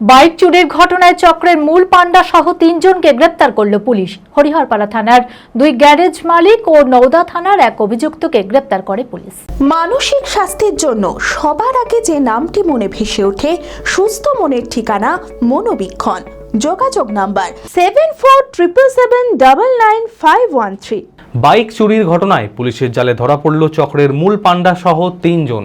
Bike চুরির ঘটনায় চক্রের মূল পাণ্ডা সহ তিনজনকে গ্রেপ্তার করল পুলিশ। হরিহরপাড়া থানার দুই গ্যারেজ মালিক ও নওদা থানার এক অভিযুক্তকে গ্রেপ্তার করে পুলিশ। মানসিক স্বাস্থ্যের জন্য সবার আগে যে নামটি মনে ভেসে ওঠে সুস্থ মনের ঠিকানা মনোবীক্ষণ। যোগাযোগ number seven four triple seven double nine five one three bike চুরির ঘটনায় পুলিশের জালে ধরা পড়ল চক্রের মূল পাণ্ডা সহ তিনজন।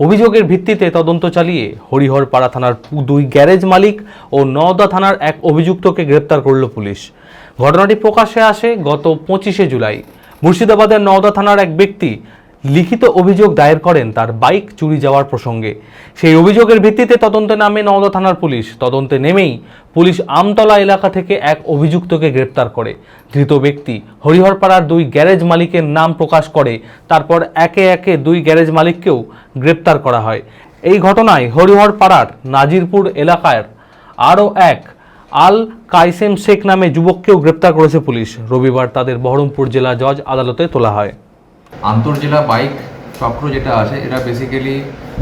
অভিযোগের ভিত্তিতে তদন্ত চালিয়ে হরিহরপাড়া থানার দুই গ্যারেজ মালিক ও নওদা থানার এক অভিযুক্তকে গ্রেপ্তার করল পুলিশ। ঘটনাটি প্রকাশে আসে গত পঁচিশে জুলাই। মুর্শিদাবাদের নওদা থানার এক ব্যক্তি লিখিত অভিযোগ দায়ের করেন তার বাইক চুরি যাওয়ার প্রসঙ্গে। সেই অভিযোগের ভিত্তিতে তদন্তে নামে নওদা থানার পুলিশ। তদন্তে নেমেই পুলিশ আমতলা এলাকা থেকে এক অভিযুক্তকে গ্রেপ্তার করে। ধৃত ব্যক্তি হরিহরপাড়ার দুই গ্যারেজ মালিকের নাম প্রকাশ করে, তারপর একে একে দুই গ্যারেজ মালিককেও গ্রেপ্তার করা হয়। এই ঘটনায় হরিহরপাড়ার নাজিরপুর এলাকার আরও এক আল কাইসেম শেখ নামে যুবককেও গ্রেপ্তার করেছে পুলিশ। রবিবার তাদের বহরমপুর জেলা জজ আদালতে তোলা হয়। আন্তর্জেলা বাইক চক্র যেটা আছে এটা বেসিক্যালি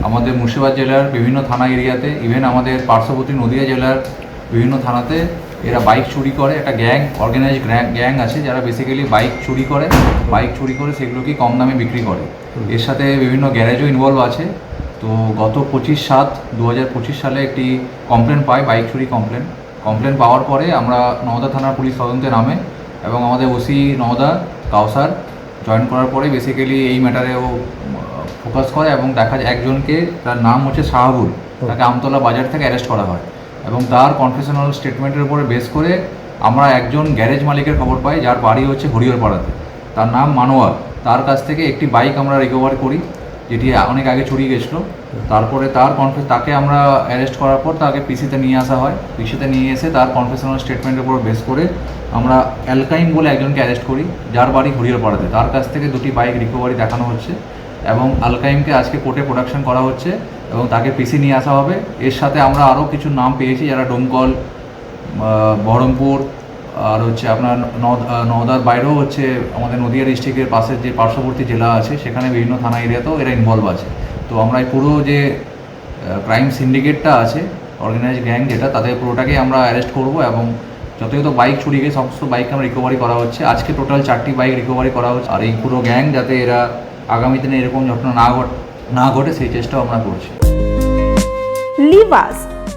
আমাদের মুর্শিদাবাদ জেলার বিভিন্ন থানা এরিয়াতে ইভেন আমাদের পার্শ্ববর্তী নদিয়া জেলার বিভিন্ন থানাতে এরা বাইক চুরি করে। একটা গ্যাং অর্গানাইজ গ্যাং আছে যারা বেসিক্যালি বাইক চুরি করে। বাইক চুরি করে সেগুলোকে কম দামে বিক্রি করে। এর সাথে বিভিন্ন গ্যারেজও ইনভলভ আছে। তো গত পঁচিশ সাত দু পঁচিশ সালে একটি কমপ্লেন পাই বাইক চুরি কমপ্লেন কমপ্লেন পাওয়ার পরে আমরা নওদা থানার পুলিশ তদন্তে নামে এবং আমাদের ওসি নওদা কাউসার জয়েন করার পরে বেসিক্যালি এই ম্যাটারে ও ফোকাস করে এবং দেখা যায় একজনকে, তার নাম হচ্ছে শাহাবুল, তাকে আমতলা বাজার থেকে অ্যারেস্ট করা হয়। এবং তার কনফেশনাল স্টেটমেন্টের উপরে বেস করে আমরা একজন গ্যারেজ মালিকের খবর পাই, যার বাড়ি হচ্ছে হরিহরপাড়াতে। তার নাম মানোয়ার। তার কাছ থেকে একটি বাইক আমরা রিকভার করি। যেটি অনেক আগে চুরি গেছিল। তারপরে তার কনফে তাকে আমরা অ্যারেস্ট করার পর তাকে পিসিতে নিয়ে আসা হয়। পিসিতে নিয়ে এসে তার কনফেশনাল স্টেটমেন্টের উপর বেস করে আমরা অ্যালকাইম বলে একজনকে অ্যারেস্ট করি, যার বাড়ি হরিহরপাড়াতে। তার কাছ থেকে দুটি বাইক রিকভারি দেখানো হচ্ছে এবং আলকাইমকে আজকে কোর্টে প্রোডাকশন করা হচ্ছে এবং তাকে পিসি নিয়ে আসা হবে। এর সাথে আমরা আরও কিছু নাম পেয়েছি, যারা ডোমকল বহরমপুর আর হচ্ছে আপনার নওদার বাইরেও হচ্ছে আমাদের নদিয়া ডিস্ট্রিক্টের পাশের যে পার্শ্ববর্তী জেলা আছে, সেখানে বিভিন্ন থানা এরিয়াতেও এরা ইনভলভ আছে। তো আমরা এই পুরো যে ক্রাইম সিন্ডিকেটটা আছে অর্গানাইজ গ্যাং যেটা, তাদের পুরোটাকেই আমরা অ্যারেস্ট করব এবং যত বাইক চুরি গিয়ে সমস্ত বাইক আমরা রিকভারি করা হচ্ছে। আজকে টোটাল চারটি বাইক রিকভারি করা হচ্ছে। আর এই পুরো গ্যাং যাতে এরা আগামী দিনে এরকম ঘটনা না ঘট না ঘটে, সেই চেষ্টাও আমরা করছি। লিভাস